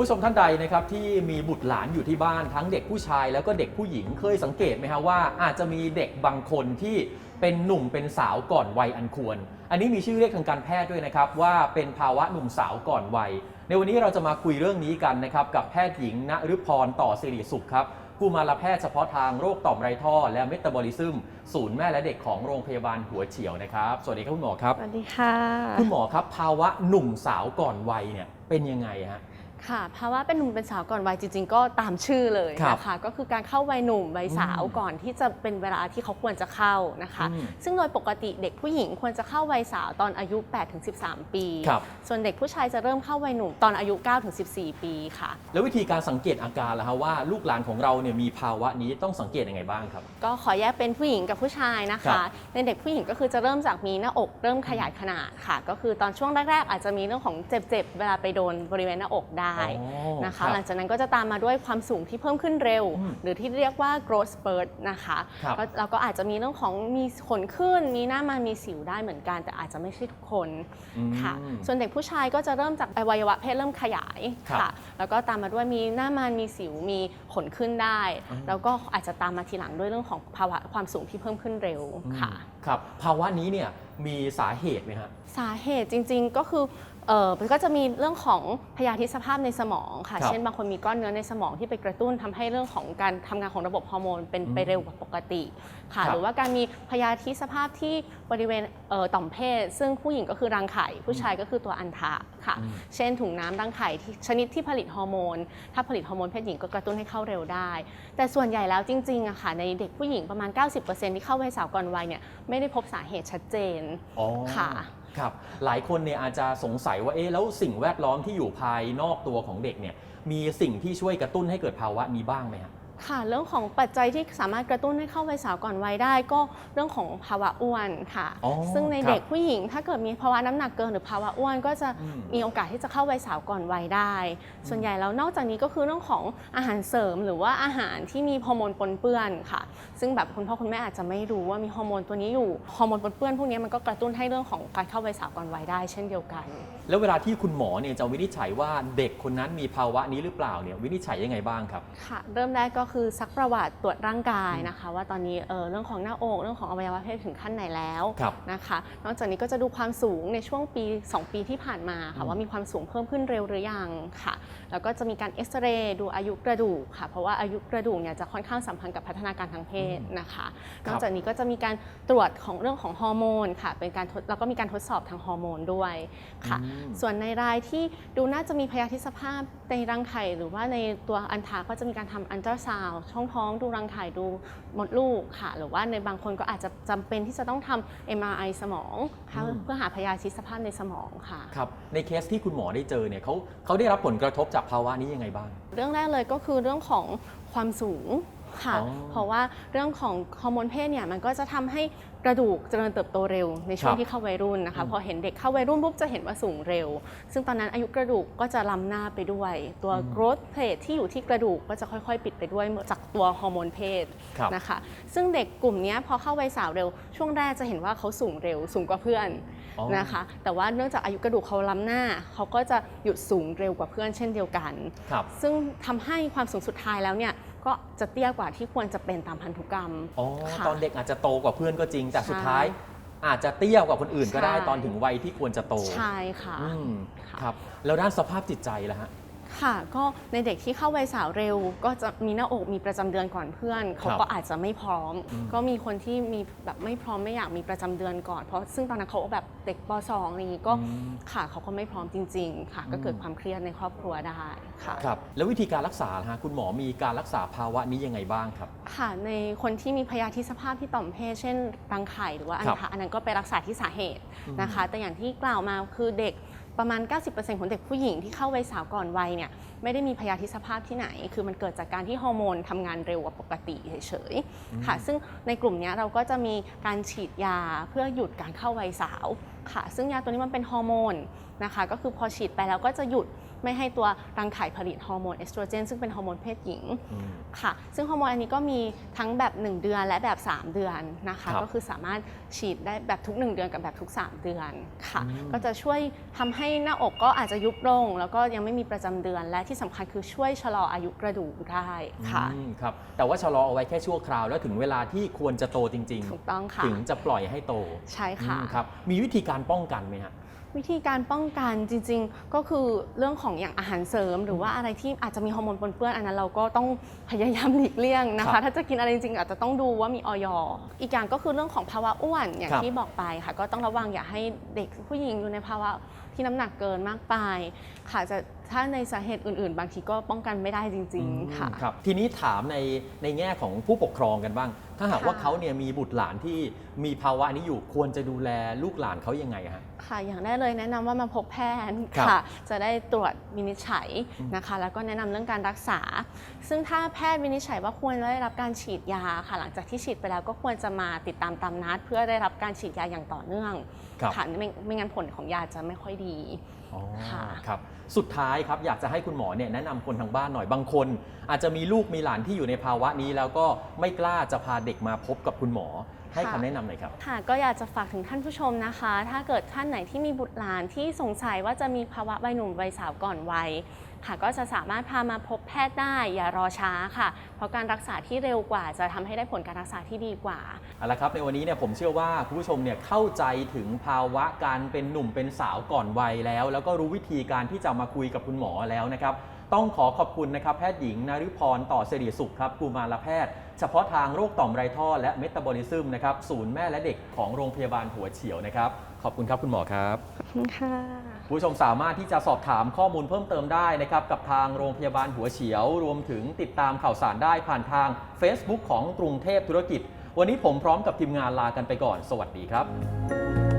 ผู้ชมท่านใดนะครับที่มีบุตรหลานอยู่ที่บ้านทั้งเด็กผู้ชายแล้วก็เด็กผู้หญิงเคยสังเกตไหมฮะว่าอาจจะมีเด็กบางคนที่เป็นหนุ่มเป็นสาวก่อนวัยอันควร อันนี้มีชื่อเรียกทางการแพทย์ด้วยนะครับว่าเป็นภาวะหนุ่มสาวก่อนวัย ในวันนี้เราจะมาคุยเรื่องนี้กันนะครับกับแพทย์หญิงณฤพรต่อสิริสุขครับกุมารแพทย์เฉพาะทางโรคต่อมไรท่อ และเมตาบอลิซึม ศูนย์แม่และเด็กของโรงพยาบาลหัวเฉียวนะครับ สวัสดีครับคุณหมอครับ สวัสดีค่ะ คุณหมอครับภาวะหนุ่มสาวก่อนวัยเนี่ยเป็นยังไงฮะ ค่ะภาวะเป็นหนุ่มเป็นสาวก่อนวัยจริง ๆ ก็ตามชื่อเลยครับนะคะก็คือการเข้าวัยหนุ่มวัยสาวอืมก่อนที่จะเป็นเวลาที่เขาควรจะเข้านะคะอืมซึ่งโดยปกติเด็กผู้หญิงควรจะเข้าวัยสาวตอนอายุ 8-13 ปีครับส่วนเด็กผู้ชายจะเริ่มเข้าวัยหนุ่มตอนอายุ 9-14 ปีค่ะ แล้ววิธีการสังเกตอาการล่ะฮะว่าลูกหลานของเราเนี่ยมีภาวะนี้ต้องสังเกตยังไงบ้างครับ ก็ขอแยกเป็นผู้หญิงกับผู้ชายนะครัคะบในเด็กผู้หญิงก็คือจะเริ่มจากมีหน้าอกเริ่มขยายขนาดค่ะ ก็คือตอนช่วงแรกๆ อาจจะมีเรื่องของเจ็บๆเวลาไปโดนบริเวณหน้าอกได้อ๋อนะคะรับหลังจากนั้นก็จะตามมาด้วยความสูงที่เพิ่มขึ้นเร็วอืมหรือที่เรียกว่า growth spurt นะคะครับก็เราก็อาจจะมีเรื่องของมีขนขึ้น มีหน้ามันมีสิวได้เหมือนกัน แต่อาจจะไม่ใช่ทุกคนอืมค่ะ ส่วนเด็กผู้ชายก็จะเริ่มจากอวัยวะเพศเริ่มขยายครับค่ะ แล้วก็ตามมาด้วยมีหน้ามันมีสิวมีขนขึ้นได้อืมแล้วก็อาจจะตามมาทีหลังด้วยเรื่องของภาวะความสูงที่เพิ่มขึ้นเร็วค่ะ ครับภาวะนี้เนี่ยมีสาเหตุไหมฮะ สาเหตุจริงๆก็คือเออมันก็จะมีเรื่องของพยาธิสภาพในสมองค่ะ ครับเช่นบางคนมีก้อนเนื้อในสมองที่ไปกระตุ้นทำให้เรื่องของการทำงานของระบบฮอร์โมนเป็นไปอืมเร็วกว่าปกติค่ะ ครับหรือว่าการมีพยาธิสภาพที่บริเวณเอ่อต่อมเพศ ซึ่งผู้หญิงก็คือรังไข่ ผู้ชายก็คือตัวอันทะค่ะ อืม เช่นถุงน้ำรังไข่ที่ชนิดที่ผลิตฮอร์โมน ถ้าผลิตฮอร์โมนเพศหญิงก็กระตุ้นให้เข้าเร็วได้ แต่ส่วนใหญ่แล้วจริงๆอะค่ะในเด็กผู้หญิงประมาณ 90%ที่เข้าวัยสาวก่อนวัยเนี่ยไม่ได้พบสาเหตุชัดเจนอ๋อค่ะ ครับหลายคนเนี่ยอาจจะสงสัยว่าเอ๊ะแล้วสิ่งแวดล้อมที่อยู่ภายนอกตัวของเด็กเนี่ยมีสิ่งที่ช่วยกระตุ้นให้เกิดภาวะนี้บ้างไหมฮะ ค่ะเรื่องของปัจจัยที่สามารถกระตุ้นให้เข้าวัยสาวก่อนวัยได้ ก็เรื่องของภาวะอ้วนค่ะ อ๋อซึ่งในครับเด็กผู้หญิง ถ้าเกิดมีภาวะน้ำหนักเกินหรือภาวะอ้วน ก็จะอืม มีโอกาสที่จะเข้าวัยสาวก่อนวัยได้ ส่วนใหญ่แล้วนอกจากนี้ก็คือเรื่องของอาหารเสริมหรือว่าอาหารที่มีฮอร์โมนปนเปื้อนค่ะ ซึ่งแบบคุณพ่อคุณแม่อาจจะไม่รู้ว่ามีฮอร์โมนตัวนี้อยู่ฮอร์โมนปนเปื้อนพวกนี้มันก็กระตุ้นให้เรื่องของการเข้าวัยสาวก่อนวัยได้ เช่นเดียวกัน แล้วเวลาที่คุณหมอเนี่ยจะวินิจฉัยว่าเด็กคนนั้นมีภาวะนี้หรือเปล่าเนี่ยวินิจฉัยยังไงบ้างครับ ค่ะเริ่มแรกก็คือซักประวัติตรวจร่างกายนะคะ ว่าตอนนี้เออเรื่องของหน้าอกเรื่องของอวัยวะเพศถึงขั้นไหนแล้วครับนะคะ นอกจากนี้ก็จะดูความสูงในช่วงปี 2 ปีที่ผ่านมาอืค่ะมว่ามีความสูงเพิ่มขึ้นเร็วหรือยังค่ะ แล้วก็จะมีการเอ็กซเรย์ดูอายุกระดูกค่ะ เพราะว่าอายุกระดูกเนี่ยจะค่อนข้างสัมพันธ์กับพัฒนาการทางเพศนะคะคนรับอกจากนี้ก็จะมีการตรวจของเรื่องของฮอร์โมนค่ะเป็นการทดแล้วก็มีการทดสอบทางฮอร์โมนด้วยค่ะอืมส่วนในรายที่ดูน่าจะมีพยาธิสภาพในรังไข่หรือว่าในตัวอันทาก็จะมีการทำอันตราซาวด์ช่องท้องดูรังไข่ดูมดลูกค่ะ หรือว่าในบางคนก็อาจจะจำเป็นที่จะต้องทำ MRI สมองค่ะอืม เพื่อหาพยาธิสภาพในสมองค่ะ ครับในเคสที่คุณหมอได้เจอเนี่ยเขาเขาได้รับผลกระทบจากภาวะนี้ยังไงบ้าง เรื่องแรกเลยก็คือเรื่องของความสูงค่ะ อ๋อเพราะว่าเรื่องของฮอร์โมนเพศเนี่ยมันก็จะทำให้ กระดูกเจริญเติบโตเร็วในช่วคงรับที่เข้าวัยรุ่นนะคะอืมพอเห็นเด็กเข้าวัยรุ่นปุ๊บจะเห็นว่าสูงเร็ว ซึ่งตอนนั้นอายุกระดูกก็จะล้ำหน้าไปด้วย ตัว growth plate ที่อยู่ที่กระดูกก็จะค่อยๆ ปิดไปด้วยจากตัวฮอร์โมนเพศครับนะคะซึ่งเด็กกลุ่มเนี้ยพอเข้าวัยสาวเร็ว ช่วงแรกจะเห็นว่าเขาสูงเร็ว สูงกว่าเพื่อนอ๋อนะคะแต่ว่าเนื่องจากอายุกระดูกเขาล้ำหน้า เขาก็จะหยุดสูงเร็วกว่าเพื่อนเช่นเดียวกันครับซึ่งทำให้ความสูงสุดท้ายแล้วเนี่ย ก็จะเตี้ยกว่าที่ควรจะเป็นตามพันธุกรรมอ๋อค่ะ ตอนเด็กอาจจะโตกว่าเพื่อนก็จริง แต่ใช่สุดท้าย อาจจะเตี้ยกว่าคนอื่นก็ได้ใช่ ตอนถึงวัยที่ควรจะโตใช่ค่ะ อืมค่ะ ครับ แล้วด้านสภาพจิตใจล่ะฮะ ค่ะ ก็ในเด็กที่เข้าวัยสาวเร็ว ก็จะมีหน้าอกมีประจำเดือนก่อนเพื่อน เขาก็อาจจะไม่พร้อมอืมก็มีคนที่มีแบบไม่พร้อมไม่อยากมีประจำเดือนก่อน เพราะซึ่งตอนนั้นเขาแบบเด็กป .2 อะไรอย่างนี้ก็อืมค่ะเขาก็ไม่พร้อมจริง ๆ ค่ะ ก็เกิดความเครียดในครอบครัวได้ค่ะ ครับ แล้ววิธีการรักษาล่ะฮะคุณหมอมีการรักษาภาวะนี้ยังไงบ้างครับ ค่ะในคนที่มีพยาธิสภาพที่ต่อมเพศเช่นรังไข่หรือว่าอันครับทะอันนั้นก็ไปรักษาที่สาเหตุอืมนะคะ แต่อย่างที่กล่าวมาคือเด็ก ประมาณ 90%ของเด็กผู้หญิงที่เข้าวัยสาวก่อนวัยเนี่ยไม่ได้มีพยาธิสภาพที่ไหน คือมันเกิดจากการที่ฮอร์โมนทำงานเร็วกว่าปกติเฉยๆค่ะ ซึ่งในกลุ่มเนี้ยเราก็จะมีการฉีดยาเพื่อหยุดการเข้าวัยสาวค่ะ ซึ่งยาตัวนี้มันเป็นฮอร์โมนนะคะ ก็คือพอฉีดไปแล้วก็จะหยุด ไม่ให้ตัวรังไข่ผลิตฮอร์โมนเอสโตรเจนซึ่งเป็นฮอร์โมนเพศหญิงอืมค่ะ ซึ่งฮอร์โมนอันนี้ก็มีทั้งแบบ 1 เดือนและแบบ 3 เดือนนะคะครับก็คือสามารถฉีดได้แบบทุก 1 เดือนกับแบบทุก 3 เดือนค่ะอืมก็จะช่วยทำให้หน้าอกก็อาจจะยุบลง แล้วก็ยังไม่มีประจำเดือนและที่สำคัญคือช่วยชะลออายุกระดูกได้ค่ะอืมครับแต่ว่าชะลอเอาไว้แค่ชั่วคราว แล้วถึงเวลาที่ควรจะโตจริงถูกต้องค่ะถึงจะปล่อยให้โตใช่ค่ะอืมครับมีวิธีการป้องกันไหมฮะ วิธีการป้องกันจริงๆ ก็คือเรื่องของอย่างอาหารเสริม หรือว่าอะไรที่อาจจะมีฮอร์โมนปนเปื้อนอันนั้นเราก็ต้องพยายามหลีกเลี่ยงนะครัคะ บถ้าจะกินอะไรจริงๆ อาจจะต้องดูว่ามีออยอีกอย่างก็คือเรื่องของภาวะอ้วนอย่างครับที่บอกไปค่ะ ก็ต้องระวังอย่าให้เด็กผู้หญิงอยู่ในภาวะ ที่น้ำหนักเกินมากไป ค่ะจะถ้าในสาเหตุอื่น ๆ บางทีก็ป้องกันไม่ได้จริง ๆ ค่ะอืมครับทีนี้ถามในในแง่ของผู้ปกครองกันบ้าง ถ้าหากค่ะ ว่าเขาเนี่ยมีบุตรหลานที่มีภาวะนี้อยู่ควรจะดูแลลูกหลานเขายังไงฮะ ค่ะ อย่างแรกเลยแนะนำว่ามาพบแพทย์ครับค่ะ จะได้ตรวจวินิจฉัยอืมนะคะ แล้วก็แนะนำเรื่องการรักษา ซึ่งถ้าแพทย์วินิจฉัยว่าควรได้รับการฉีดยาค่ะ หลังจากที่ฉีดไปแล้วก็ควรจะมาติดตามตามนัด เพื่อได้รับการฉีดยาอย่างต่อเนื่อง ค่ะไม่ไม่งั้นผลของยาจะไม่ค่อยดี อ๋อค่ะ ครับ สุดท้ายครับอยากจะให้คุณหมอเนี่ยแนะนำคนทางบ้านหน่อยบางคน อาจจะมีลูกมีหลานที่อยู่ในภาวะนี้ แล้วก็ไม่กล้าจะพาเด็กมาพบกับคุณหมอ ให้คำแนะนำหน่อยครับ ค่ะก็อยากจะฝากถึงท่านผู้ชมนะคะ ถ้าเกิดท่านไหนที่มีบุตรหลานที่สงสัยว่าจะมีภาวะวัยหนุ่มวัยสาวก่อนวัยค่ะ ก็จะสามารถพามาพบแพทย์ได้ อย่ารอช้าค่ะ เพราะการรักษาที่เร็วกว่า จะทำให้ได้ผลการรักษาที่ดีกว่า เอาละครับในวันนี้เนี่ยผมเชื่อว่าคุณผู้ชมเนี่ยเข้าใจถึงภาวะการเป็นหนุ่มเป็นสาวก่อนวัยแล้ว แล้วก็รู้วิธีการที่จะมาคุยกับคุณหมอแล้วนะครับ ต้องขอขอบคุณนะครับแพทย์หญิงนาริพรต่อสิริสุขครับกุมารแพทย์ เฉพาะทางโรคต่อมไรท่อและเมตาบอลิซึมนะครับศูนย์แม่และเด็กของโรงพยาบาลหัวเฉียวนะครับ ขอบคุณครับคุณหมอครับ ขอบคุณค่ะคุณผู้ชมสามารถที่จะสอบถามข้อมูลเพิ่มเติมได้นะครับกับทางโรงพยาบาลหัวเฉียว รวมถึงติดตามข่าวสารได้ผ่านทาง Facebook ของกรุงเทพธุรกิจ วันนี้ผมพร้อมกับทีมงานลากันไปก่อน สวัสดีครับ